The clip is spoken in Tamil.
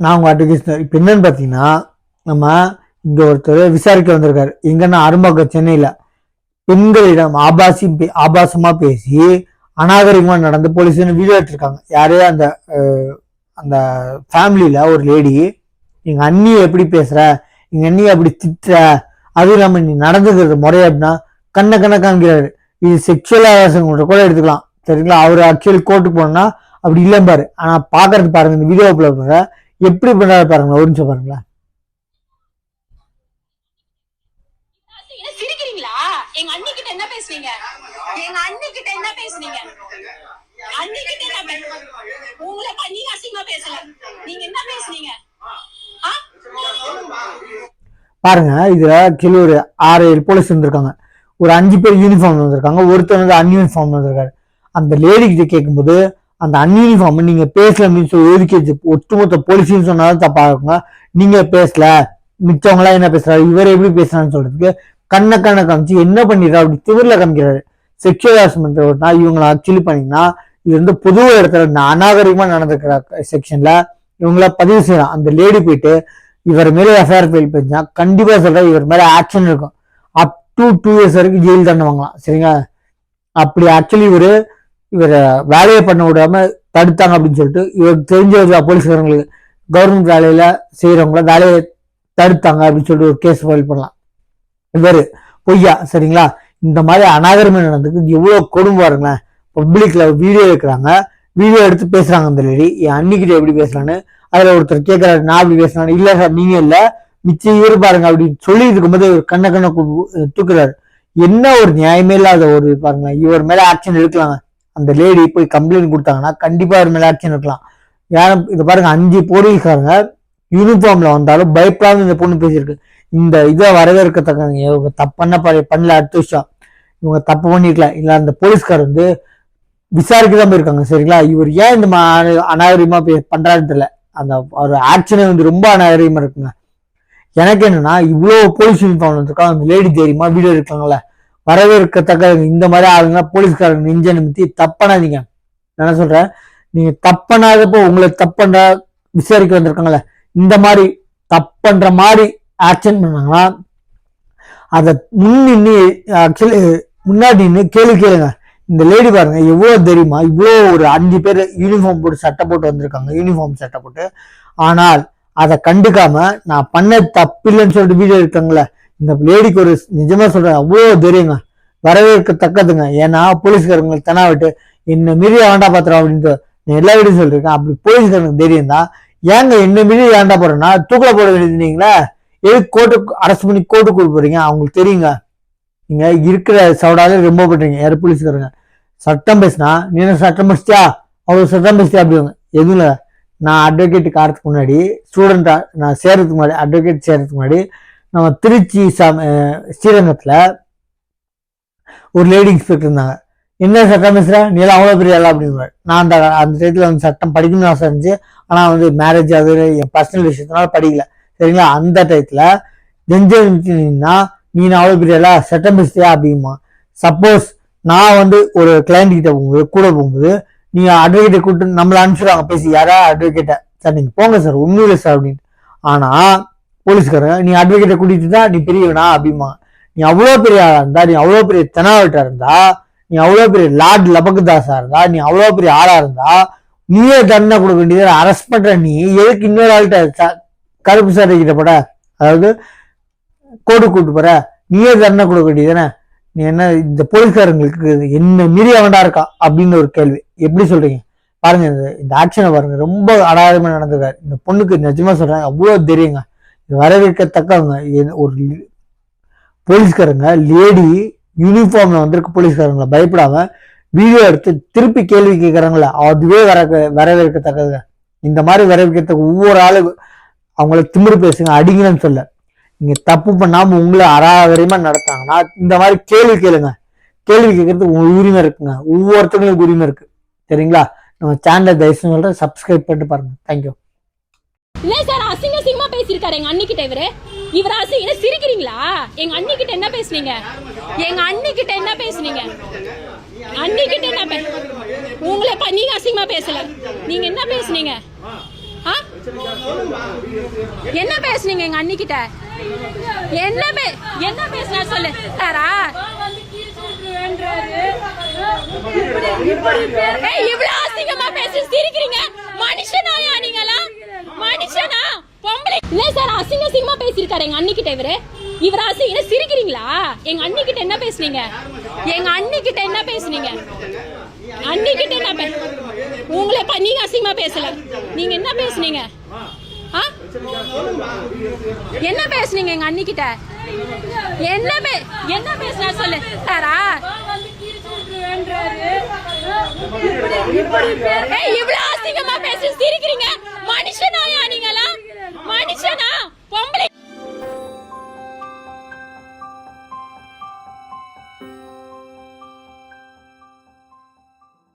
நான் உங்கள் அட்வொகேட் இப்போ என்னன்னு பார்த்தீங்கன்னா நம்ம இங்கே ஒருத்தர் விசாரிக்க வந்திருக்காரு. எங்கன்னா அரும்பாக்கம் சென்னையில். பெண்களிடம் ஆபாசி பே- பேசி அநாகரிகமாக நடந்து போலீஸ்னு வீடியோ எடுத்திருக்காங்க. யாரு அந்த அந்த ஃபேமிலியில் ஒரு லேடி எங்கள் அண்ணியை எப்படி பேசுகிற எங்கள் அண்ணியை அப்படி திட்டுற? அதுவும் இல்லாமல் நீ நடந்துக்கிறது முறை அப்படின்னா கண்ண கண்ண காமிக்கிறாரு இது செக்ஷுவல் ஹராசன் கூட எடுத்துக்கலாம். சரிங்களா? அவர் ஆக்சுவலி கோர்ட்டுக்கு போனோம்னா அப்படி இல்லைன்னு பாரு பார்க்கறது பாருங்க இந்த வீடியோ பாருங்க. எப்படி பண்றாரு பாருங்க ஒரு நிமிஷம் பாருங்களேன். என்ன சிரிக்கிறீங்களா? எங்க அண்ணி கிட்ட என்ன பேசுனீங்க? எங்க அண்ணி கிட்ட என்ன பேசுனீங்க? அண்ணி கிட்ட என்ன பே- உங்களை ப- நீங்க அசிங்கமா பேசல. நீங்க என்ன பேசுனீங்க? ஆ? பாருங்க இதுல ஆக்சுவலி ஒரு ஆறு ஏழு போலீஸ் வந்திருக்காங்க. ஒரு அஞ்சு பேர் யூனிஃபார்ம் வந்திருக்காங்க ஒருத்தர் வந்து அன்யூனிஃபார்ம் வந்திருக்காரு. அந்த லேடி கிட்ட கேட்கும்போது அந்த அன்யூனிஃபார்ம் நீங்க பேசல அப்படின்னு சொல்லி ஒதுக்கி ஒட்டுமொத்த போலீஸ்னு சொன்னாலும் தப்பா இருக்குங்க நீங்க பேசல மிச்சவங்க எல்லாம் என்ன பேசுறாரு இவர் எப்படி பேசுறான்னு சொல்றதுக்கு கண்ண கண்ண காமிச்சு என்ன பண்ணிடுறா? அப்படி திமிர்ல காமிக்கிறாரு. செக்ஷுவல் ஹராஸ்மெண்ட் இவங்களை ஆக்சுவலி பண்ணீங்கன்னா இது வந்து புது இடத்துல ந- அநாகரிகமா நடந்திருக்கிற செக்ஷன்ல இவங்கள பதிவு செய்யலாம். அந்த லேடி போயிட்டு இவர் மேல எஃப்ஐஆர் ஃபைல் பண்ணா கண்டிப்பா சொல்ற இவர் மேல ஆக்ஷன் இருக்கும். அப் டு டூ இயர்ஸ் வரைக்கும் ஜெயில் தண்டை வாங்கலாம். சரிங்களா? அப்படி ஆக்சுவலி இவரு இவரை வேலையை பண்ண விடாம தடுத்தாங்க அப்படின்னு சொல்லிட்டு இவர் தெரிஞ்ச போலீஸ்காரங்களுக்கு கவர்மெண்ட் வேலையில செய்யறவங்கள வேலையை தடுத்தாங்க அப்படின்னு சொல்லிட்டு ஒரு கேஸ் ஃபைல் பண்ணலாம். இவர் பொய்யா சரிங்களா? இந்த மாதிரி அநாகரமே நடந்துக்கு எவ்வளோ எவ்வளவு கொடுமை பாருங்களேன். பப்ளிக்ல வீடியோ எடுக்கிறாங்க. வீடியோ எடுத்து பேசுறாங்க அந்த லேடி என் அன்னிக்கிட்ட எப்படி பேசுறான்னு அதுல ஒருத்தர் கேட்கறாரு நான் அப்படி பேசுறான்னு. இல்ல சார் நீங்க இல்ல. மிச்சம் இவரு பாருங்க அப்படின்னு சொல்லி இருக்கும்போது இவர் கண்ண கண்ண தூக்குறாரு. என்ன ஒரு நியாயமே இல்லாத ஒரு இது பாருங்களேன். இவர் மேல ஆக்ஷன் எடுக்கலாங்க. அந்த லேடி போய் கம்ப்ளைண்ட் கொடுத்தாங்கன்னா கண்டிப்பாக அவர் மேலே ஆக்ஷன் இருக்கலாம் யாரும் இதை பாருங்க அஞ்சு போலீஸ்காரங்க யூனிஃபார்ம்ல வந்தாலும் பயப்படாமல் இந்த பொண்ணு பேசியிருக்கு. இந்த இதை வரவேற்கத்தக்க இவங்க தப்பு பண்ண பண்ணல அடுத்த விஷயம். இவங்க தப்பு பண்ணிருக்கலாம் இல்லை அந்த போலீஸ்கார் வந்து விசாரிக்க தான் போயிருக்காங்க சரிங்களா? இவர் ஏன் இந்த மா- அநாகரிகமா பே- பண்றாருன்னு தெரியல. அந்த ஒரு ஆக்ஷனே வந்து ரொம்ப அநாகரிகமா இருக்குங்க. எனக்கு என்னன்னா இவ்வளோ போலீஸ் யூனிஃபார்ம் வந்திருக்காங்க அந்த லேடி தைரியமா வீடியோ எடுக்காங்கல்ல வரவேற்கத்தக்க இந்த மாதிரி ஆளுங்க போலீஸ்காரங்க நெஞ்ச நிமித்தி தப்பனாதீங்க. நான் என்ன சொல்றேன்? நீங்க தப்பனாதப்போ உங்களை தப்பன்ற விசாரிக்க வந்திருக்காங்களே இந்த மாதிரி தப்பன்ற மாதிரி ஆக்ஷன் பண்ணாங்கன்னா அதை முன்னின்னு ஆக்சுவலி முன்னாடி நின்று கேள்வி கேளுங்க. இந்த லேடி பாருங்க எவ்வளோ தெரியுமா இவ்வளோ ஒரு அஞ்சு பேர் யூனிஃபார்ம் போட்டு சட்டை போட்டு வந்திருக்காங்க யூனிஃபார்ம் சட்டை போட்டு. ஆனால் அதை கண்டுக்காம நான் பண்ண தப்பு இல்லைன்னு சொல்லிட்டு வீடியோ இருக்காங்களே இந்த லேடிக்கு ஒரு நிஜமா சொல்றேன் அவ்வளோ தைரியங்க. வரவேற்கத்தக்கதுங்க. ஏன்னா போலீஸ்காரங்களுக்கு தெனாவிட்டு என்ன மீறி ஆண்டா பாத்திரம் அப்படின்ட்டு எல்லா வீடும் சொல்லியிருக்கேன் அப்படி போலீஸ்காரங்களுக்கு தைரியம் தான் ஏங்க என்ன மீறி ஆண்டா போறேன்னா தூக்கில போட வேண்டியது வேண்டியதுங்களா எது கோர்ட்டு அரெஸ்ட் பண்ணி கோர்ட்டு கூட்டு போறீங்க? அவங்களுக்கு தெரியுங்க. நீங்க இருக்கிற சவுடாலே ரொம்ப பண்றீங்க. யார் போலீஸ்காரங்க? சட்டம் பேசினா நீ என்ன சட்டம் படிச்சியா அவ்வளவு சட்டம் பேசியா அப்படிங்க எதுவும் இல்லை. நான் அட்வொகேட்டுக்கு ஆறதுக்கு முன்னாடி ஸ்டூடெண்டா நான் சேர்றதுக்கு முன்னாடி அட்வொகேட் சேர்றதுக்கு முன்னாடி நம்ம திருச்சி சாம ஸ்ரீரங்கத்தில் ஒரு லேடி இன்ஸ்பெக்டர் இருந்தாங்க. என்ன சட்டம் பேசுற நீ எல்லாம் அவ்வளோ பெரிய ஆளா? அப்படிங்குவாரு நான் அந்த அந்த டயத்துல வந்து சட்டம் படிக்கணும்னு ஆசை இருந்துச்சு. ஆனால் வந்து மேரேஜ் அது என் பர்சனல் விஷயத்தினால படிக்கல. சரிங்களா? அந்த டயத்துல நெஞ்சா நீ நான் அவ்வளோ பெரிய ஆளா? சட்டம் பேசுறியா? அப்படிமா சப்போஸ் நான் வந்து ஒரு கிளைண்ட் கிட்ட போகும்போது கூட போகும்போது நீங்கள் அட்வொகேட்டை கூப்பிட்டு நம்மள அனுப்பிச்சுடுவாங்க. பேசி யாரா அட்வொகேட்டை சார் நீங்கள் போங்க சார் ஒன்றும் இல்லை சார் அப்படின்ட்டு ஆனால் போலீஸ்காரங்க நீ அட்வொகேட்டை கூட்டிட்டு தான் நீ பெரியவனா அப்படிமா நீ அவ்வளோ பெரிய ஆளாக இருந்தா நீ அவ்வளோ பெரிய தெனாவட்டா இருந்தா நீ அவ்வளோ பெரிய லார்ட் லபக்குதாஸாக இருந்தா நீ அவ்வளோ பெரிய ஆளாக இருந்தா நீயே தண்டனை கொடுக்க வேண்டியது அரெஸ்ட் பண்ணுற நீ எதுக்கு இன்னொரு ஆள்கிட்ட கருப்பு சட்டை கிட்ட போட? அதாவது கோடு கூட்டு போற? நீயே தண்டனை கொடுக்க வேண்டியதுதானே நீ என்ன இந்த போலீஸ்காரங்களுக்கு என்ன மீறி அவன்டா இருக்கா? அப்படின்னு ஒரு கேள்வி. எப்படி சொல்றீங்க? பாருங்க இந்த- ஆக்ஷனை பாருங்க. ரொம்ப அடாயமா நடந்திருக்காரு. இந்த பொண்ணுக்கு நிஜமா சொல்றேன் அவ்வளோ தெரியுங்க. வரவேற்கத்தக்கவங்க. ஒரு போலீஸ்காரங்க லேடி யூனிஃபார்ம்ல வந்திருக்க போலீஸ்காரங்களை பயப்படாம வீடியோ எடுத்து திருப்பி கேள்வி கேட்குறாங்கள அதுவே வர வரவேற்கத்தக்கதுங்க. இந்த மாதிரி வரவேற்கத்தக்க ஒவ்வொரு ஆளு அவங்கள திமிரு பேசுங்க அடிங்கன்னு சொல்ல. நீங்க தப்பு பண்ணாம உங்களை அராவரியமா நடத்தாங்கன்னா இந்த மாதிரி கேள்வி கேளுங்க. கேள்வி கேட்கறதுக்கு உங்களுக்கு உரிமை இருக்குங்க. ஒவ்வொருத்தங்களுக்கு உரிமை இருக்கு. சரிங்களா? நம்ம சேனலை தயவு சொல்றேன் சப்ஸ்கிரைப் பண்ணிட்டு பாருங்க. தேங்க்யூ பேசியிருக்காரு எங்க அண்ணி கிட்ட இவரு. இவர் அசி என்ன சிரிக்கிறீங்களா? எங்க அண்ணி கிட்ட என்ன பேசுனீங்க? எங்க அண்ணி கிட்ட என்ன பேசுனீங்க? அண்ணி கிட்ட என்ன பே- உங்களை பண்ணி நீங்க அசிங்கமா பேசல. நீங்க என்ன பேசுனீங்க? ஆ? என்ன பேசுனீங்க எங்க அண்ணி கிட்ட என்ன பே என்ன பேசுனா சொல்லு. சாரா இவ்வளவு அசிங்கமா பேசி சிரிக்கிறீங்க. மனுஷனாய நீங்களா மனுஷனா பொம்பளை இல்ல சார் அசிங்க அசிங்கமா எங்க அண்ணிக்கிட்ட இவரு. இவர் அசிங்க சிரிக்கிறீங்களா? எங்க அண்ணிக்கிட்ட என்ன பேசுனீங்க? எங்க அண்ணிக்கிட்ட என்ன பேசுனீங்க? அண்ணிக்கிட்ட என்ன பே உங்களை ப- நீங்க அசிங்கமா பேசல. நீங்க என்ன பேசுனீங்க? ஆ? என்ன பேசுனீங்க எங்க அண்ணிக்கிட்ட? என்ன பே என்ன பேசுனா சொல்லு. சாரா இவ்வளவு அசிங்கமா பேசி சிரிக்கிறீங்க. மனுஷனாயா நீங்களா